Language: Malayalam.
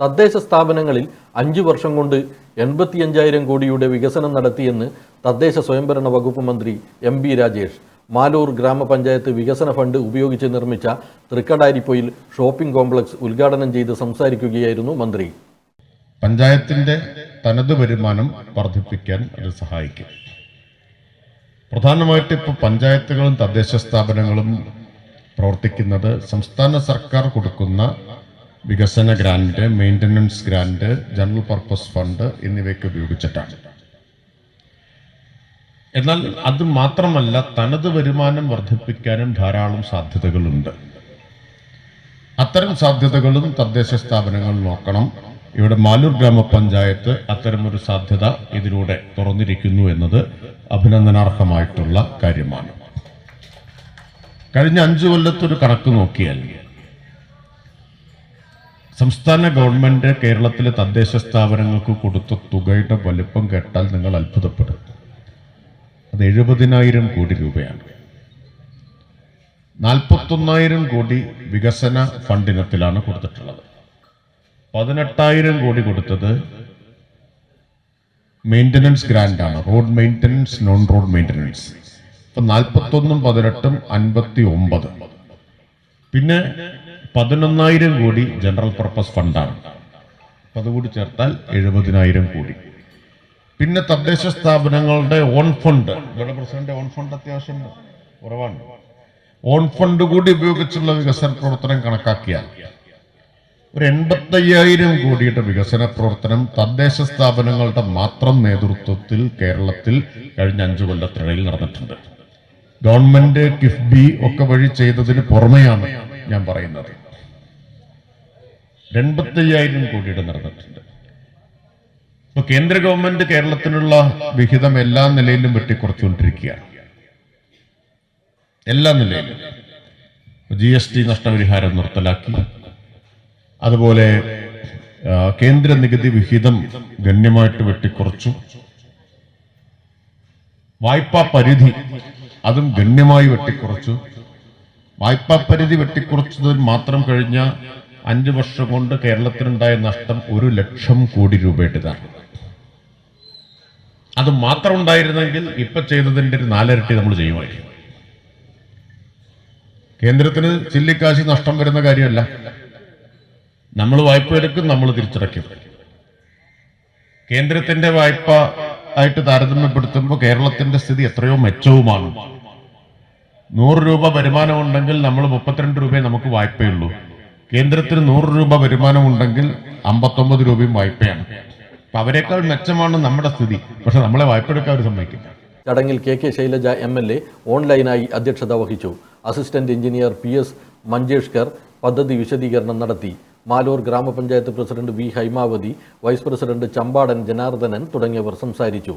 തദ്ദേശ സ്ഥാപനങ്ങളിൽ അഞ്ചു വർഷം കൊണ്ട് എൺപത്തിയഞ്ചായിരം കോടിയുടെ വികസനം നടത്തിയെന്ന് തദ്ദേശ സ്വയംഭരണ വകുപ്പ് മന്ത്രി എം ബി രാജേഷ്. മാലൂർ ഗ്രാമപഞ്ചായത്ത് വികസന ഫണ്ട് ഉപയോഗിച്ച് നിർമ്മിച്ച തൃക്കടാരിപ്പൊയിൽ ഷോപ്പിംഗ് കോംപ്ലക്സ് ഉദ്ഘാടനം ചെയ്ത് സംസാരിക്കുകയായിരുന്നു മന്ത്രി. പഞ്ചായത്തിന്റെ തനത് വരുമാനം വർദ്ധിപ്പിക്കാൻ അത് സഹായിക്കും. പ്രധാനമായിട്ട് ഇപ്പോൾ പഞ്ചായത്തുകളും തദ്ദേശ സ്ഥാപനങ്ങളും പ്രവർത്തിക്കുന്നത് സംസ്ഥാന സർക്കാർ കൊടുക്കുന്ന വികസന grant maintenance grant general purpose fund എന്നിവയൊക്കെ ഉപയോഗിച്ചിട്ടാണ്. എന്നാൽ അത് മാത്രമല്ല തനത് വരുമാനം വർദ്ധിപ്പിക്കാനും ധാരാളം സാധ്യതകളുണ്ട്. അത്തരം സാധ്യതകളും തദ്ദേശ സ്ഥാപനങ്ങൾ നോക്കണം. ഇവിടെ മാലൂർ ഗ്രാമപഞ്ചായത്ത് അത്തരമൊരു സാധ്യത ഇതിലൂടെ തുറന്നിരിക്കുന്നു എന്നത് അഭിനന്ദനാർഹമായിട്ടുള്ള കാര്യമാണ്. കഴിഞ്ഞ അഞ്ചു കൊല്ലത്തൊരു കണക്ക് നോക്കിയാൽ സംസ്ഥാന ഗവൺമെന്റ് കേരളത്തിലെ തദ്ദേശ സ്ഥാപനങ്ങൾക്ക് കൊടുത്ത തുകയുടെ വലുപ്പം കേട്ടാൽ നിങ്ങൾ അത്ഭുതപ്പെടും. അത് എഴുപതിനായിരം കോടി രൂപയാണ്. നാൽപ്പത്തൊന്നായിരം കോടി വികസന ഫണ്ടിനത്തിലാണ് കൊടുത്തിട്ടുള്ളത്. പതിനെട്ടായിരം കോടി കൊടുത്തത് maintenance ഗ്രാൻഡാണ് road maintenance non road maintenance ഇപ്പം നാൽപ്പത്തൊന്നും പതിനെട്ടും അൻപത്തി ഒമ്പത്. പിന്നെ പതിനൊന്നായിരം കോടി ജനറൽ പർപ്പസ് ഫണ്ടാണ്. അപ്പൊ അതുകൂടി ചേർത്താൽ എഴുപതിനായിരം കോടി. പിന്നെ തദ്ദേശ സ്ഥാപനങ്ങളുടെ ഓൺ ഫണ്ട് ഇവിടെ പ്രസിഡന്റ് ഓൺ ഫണ്ട് അത്യാവശ്യം കുറവാണ്. ഓൺ ഫണ്ട് കൂടി ഉപയോഗിച്ചുള്ള വികസന പ്രവർത്തനം കണക്കാക്കിയാൽ ഒരു എൺപത്തയ്യായിരം കോടിയുടെ വികസന പ്രവർത്തനം തദ്ദേശ സ്ഥാപനങ്ങളുടെ മാത്രം നേതൃത്വത്തിൽ കേരളത്തിൽ കഴിഞ്ഞ അഞ്ചു കൊല്ലത്തിനിടയിൽ നടന്നിട്ടുണ്ട്. ഗവൺമെന്റ് കിഫ്ബി ഒക്കെ വഴി ചെയ്തതിന് പുറമെയാണ് ഞാൻ പറയുന്നത്. എൺപത്തയ്യായിരം കോടിയുടെ നടന്നിട്ടുണ്ട് ഇപ്പൊ കേന്ദ്ര ഗവൺമെന്റ് കേരളത്തിനുള്ള വിഹിതം എല്ലാ നിലയിലും വെട്ടിക്കുറച്ചുകൊണ്ടിരിക്കുകയാണ്. എല്ലാ നിലയിലും. ജി എസ് ടി നഷ്ടപരിഹാരം നിർത്തലാക്കി. അതുപോലെ കേന്ദ്ര നികുതി വിഹിതം ഗണ്യമായിട്ട് വെട്ടിക്കുറച്ചു. വായ്പാ പരിധി അതും ഗണ്യമായി വെട്ടിക്കുറച്ചു. വായ്പാ പരിധി വെട്ടിക്കുറച്ചതിൽ മാത്രം കഴിഞ്ഞ അഞ്ച് വർഷം കൊണ്ട് കേരളത്തിനുണ്ടായ നഷ്ടം ഒരു ലക്ഷം കോടി രൂപയുടേതാണ്. അത് മാത്രം ഉണ്ടായിരുന്നെങ്കിൽ ഇപ്പൊ ചെയ്തതിന്റെ ഒരു നാലരട്ടി നമ്മൾ ചെയ്യുമായിരിക്കും. കേന്ദ്രത്തിന് ചില്ലിക്കാശി നഷ്ടം വരുന്ന കാര്യമല്ല. നമ്മൾ വായ്പ എടുക്കും നമ്മൾ തിരിച്ചടയ്ക്കും. കേന്ദ്രത്തിന്റെ വായ്പ ആയിട്ട് താരതമ്യപ്പെടുത്തുമ്പോൾ കേരളത്തിന്റെ സ്ഥിതി എത്രയോ മെച്ചവുമാണ്. നൂറ് രൂപ വരുമാനം ഉണ്ടെങ്കിൽ നമ്മൾ മുപ്പത്തിരണ്ട് രൂപയെ നമുക്ക് വായ്പയുള്ളൂ. കേന്ദ്രത്തിന് നൂറ് രൂപ വരുമാനം ഉണ്ടെങ്കിൽ അമ്പത്തൊമ്പത് രൂപയും വായ്പയാണ്. അപ്പൊ അവരെക്കാൾ മെച്ചമാണ് നമ്മുടെ സ്ഥിതി. പക്ഷെ നമ്മളെ വായ്പ എടുക്കാൻ അവർ സമ്മതിക്കില്ല. ചടങ്ങിൽ K K Shailaja M L A ഓൺലൈനായി അധ്യക്ഷത വഹിച്ചു. Assistant engineer P S Manjeshkar പദ്ധതി വിശദീകരണം നടത്തി. Maloor grama panchayat president V Haimavathi vice president Champadan Janardhanan തുടങ്ങിയവർ സംസാരിച്ചു.